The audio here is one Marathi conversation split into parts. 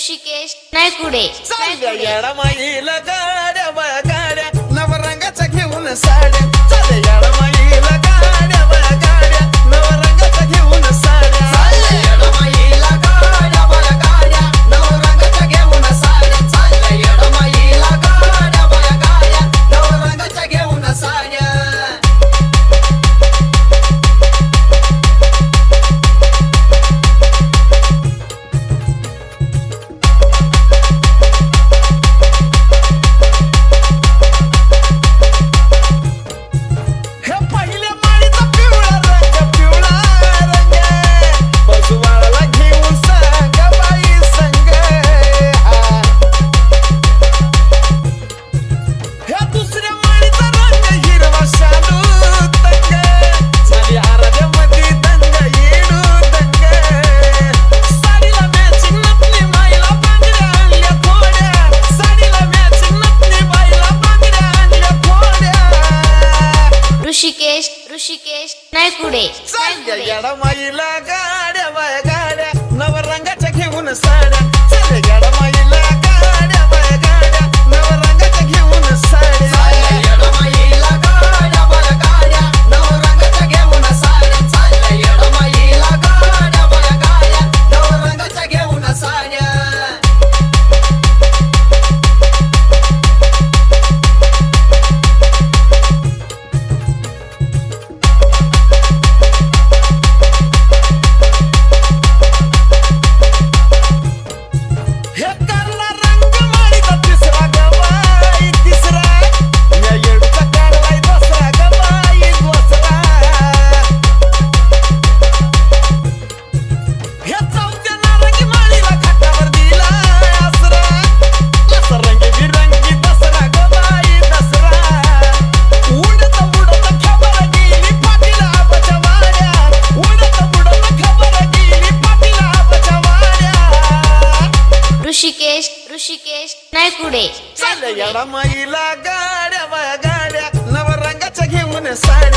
ऋषिकेश नायकुडे. चालल्या येडा माईला गाड्या बा गाड्या नवरंगाचा घेऊन साड्या. குடே சங்க இடமயிலாக नाही कुडे चल येडा माईला गाड्या बाया गाड्या. नवरंगाच्या घेऊन साड्या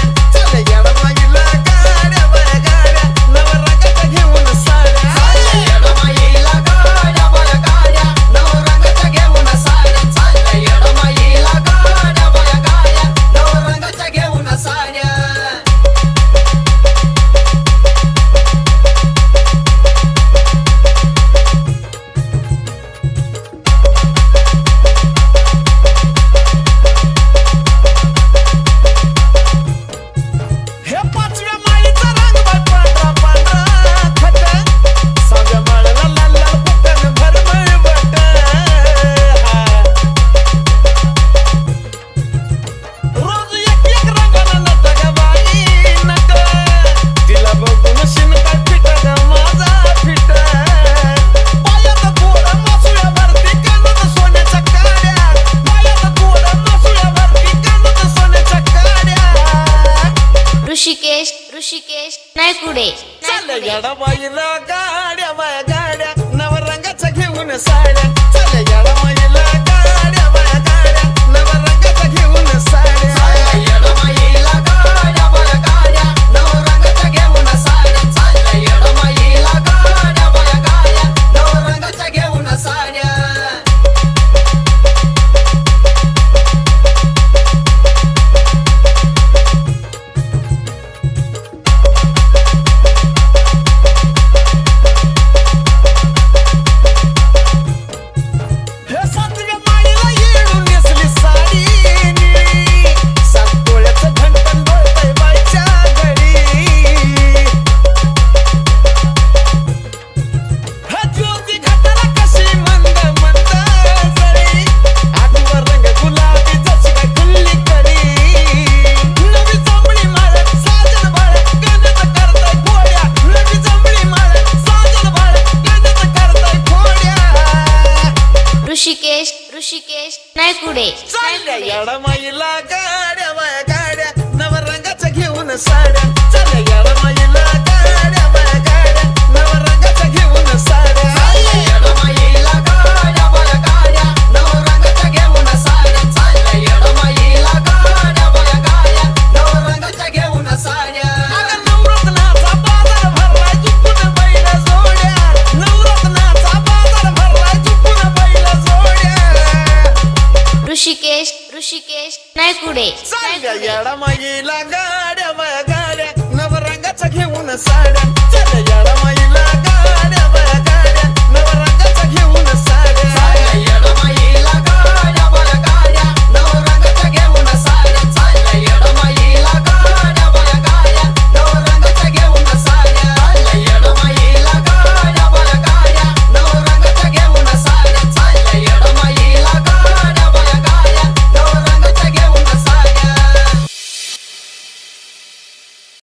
ऋषिकेश ऋषिकेश नायकुडे गाड्या. ऋषिकेश ऋषिकेश नाही पुढे गाड्या माया गाड्या नवरंगाचा घेऊन साड्या. चालल्या ऋषिकेश नायकुडे. चालल्या याडा माईला गाड्या नवरंगाच्या घेऊन साड्या. चालल्या याडा माई